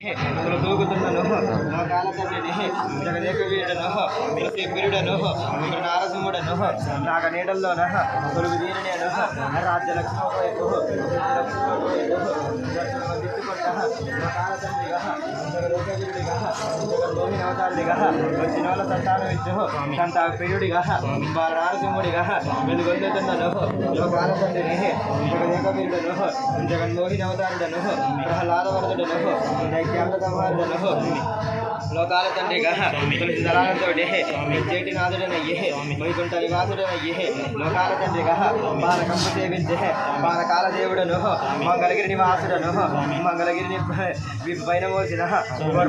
తూగుతున్నను నా కాలతల్లిని జగదేక వీడను ప్రతి బిరుడను నారసింహుడను నాగ నీడల్లోన తొలుగు దీనినేను రాజ్య లక్ష్మోపయకు నా కాలతండ్రిగా జగదేక వీరుడిగా అవతారుడిగా వచ్చిన వాళ్ళ సంతానం ఇచ్చు సంత ప్రియుడిగా బాల నారసింహుడిగా వెలుగొందుతున్నను నా కాలతండ్రిని జగదేక వీరుడను జగన్మోహిని అవతారుడను ప్రహ్లాద వరదుడను దైత్యాంత సంహారుడను లోకాల తండ్రిగా తులసి దళాలతోటి చేటి నాథుడనయ్యే వైకుంఠ నివాసుడనయ్యే లోకాల తండ్రిగా బాలకంపు సేవించే బాలకాల దేవుడను మంగళగిరి నివాసుడను మంగళగిరిని పైన మోసిన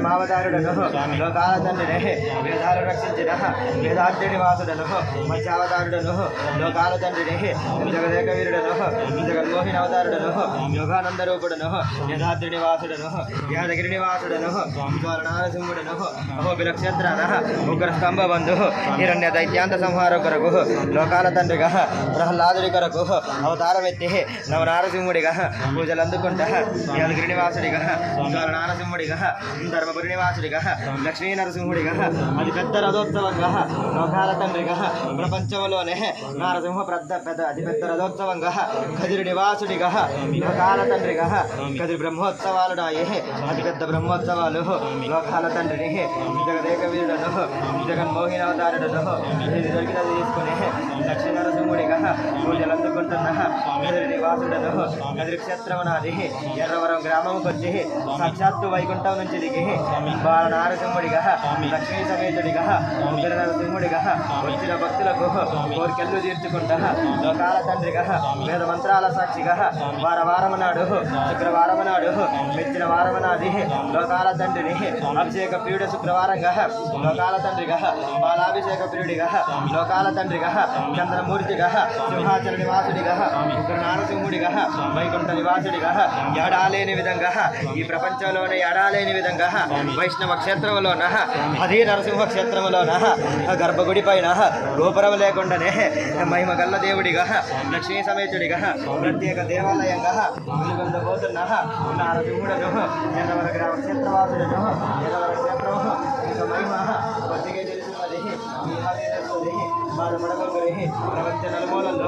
మావతారుడను లోకాల తండ్రినే వేదాలు రక్షించిన వేదాంతి వాసుడను మధ్యావతారుడను లోకాల తండ్రినే జగదేక వీరుడను జగన్మోహిని అవతారుడను యోగానంద రూపుడను యథాద్రి నివాసుడను యాదగిరి నివాసుడను జ్వాల నారసింహుడను అహో విలక్షత్రాన బంధు హిరణ్య దైత్యాంత సంహార కొరకు లోకాల తండ్రిగా ప్రహ్లాదుడి కొరకు అవతారమెత్తి నవనారసింహుడిగా పూజలు అందుకుంటా యాదగిరి నివాసుడిగా జ్వాల నారసింహుడిగా ధర్మపురి నివాసుడిగా లక్ష్మీ నరసింహుడిగా అది పెద్ద రథోత్సవంగా లోకాల తండ్రిగా ప్రపంచంలోనే నరసింహ పెద్ద పెద్ద అతి పెద్ద రథోత్సవంగా కదిరి నివాసుడిగా లోకాల తండ్రిగా కదిరి బ్రహ్మోత్సవాలు నాయే అతి పెద్ద బ్రహ్మోత్సవాలు లోకాల తండ్రిని జగదేక వీరుడను జగన్మోహిని జరిగినది ఇది దొరికినది తీసుకుని లక్ష్మీ నరసింహుడిగా పూజలు కదిరి నివాసుడను కదిరి క్షేత్రమునాది ఎర్రవరం గ్రామంకి వచ్చి సాక్షాత్తు వైకుంఠం నుంచి దిగి బాల నారసింహుడిగా లక్ష్మీ సమేతుడిగా ఉగ్ర నరసింహుడిగా వచ్చిన భక్తులకు కోరికెళ్ళు తీర్చుకుంటా లోకాల తండ్రిగా వేద మంత్రాల సాక్షిగా వార వారము నాడు శుక్రవారము నాడు మెచ్చిన వారము నాది లోకాల తండ్రిని అభిషేక ప్రియుడ శుక్రవారంగా లోకాల తండ్రిగా బాలాభిషేక ప్రియుడిగా లోకాల తండ్రిగా చంద్రమూర్తిగా సింహాచల నివాసుడిగా ఉగ్ర నారసింహుడిగా వైకుంఠ నివాసుడిగా ఎడాలేని విధంగా ఈ ప్రపంచంలోనే ఎడాలేని విధంగా వైష్ణవ క్షేత్రములోన అదే నరసింహ క్షేత్రములోన గర్భగుడి పైన గోపురం లేకుండానే మహిమ గల్ల దేవుడిగా లక్ష్మీ సమేతుడిగా ప్రత్యేక దేవాలయంగా వెలుగొందబోతున్న నారసింహుడను గ్రామ క్షేత్రవాసుడను ఎర్రవర క్షేత్రము ఇక మహిమ కొద్దిగా తెలుసున్నది మహిమది బాధపడగలిగి ప్రపంచ నలుమూలల్లో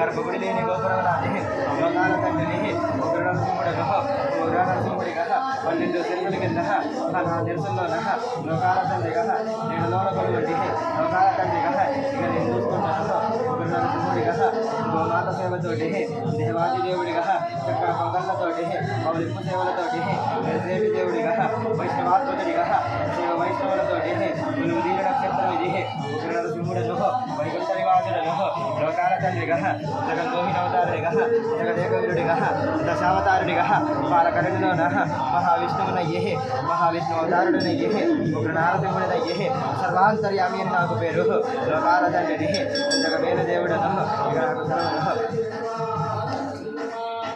గర్భగుడి లేని గోపురాలని లోకాల తండ్రిని ఉగ్ర నరసింహుడను ఉగ్ర నరసింహుడిగా పన్నెండు సిరుగుల కింద నా తెలుసులోన లోకాల తండ్రి తండ్రిగా నేను లోన లోకాల తండ్రి తండ్రిగా ఇక నేను చూసుకుంటాను ఉగ్రనరసింహుడి నరసింహుడిగా గోమాత సేవతోటి దేవాది దేవుడి దేవుడిగా చక్క పొంగళ్ళతోటి పౌలింపు సేవలతోటి దేవి దేవుడిగా వైష్ణవాత్మకుడిగా శివ వైష్ణవులతోటి నువ్వు నక్షత్రం ఇది ఉగ్ర వైకుంఠ నివాసుడను లోకాల తండ్రిగా జగన్మోహిని అవతారుడిగా జగదేకవీరుడిగా మహావిష్ణువునయ్యే మహావిష్ణు అవతారుడనయ్యే ఉగ్ర సర్వాంతర్యామి అని నాకు పేరు లోకాల తండ్రిని దేవుడను ఇక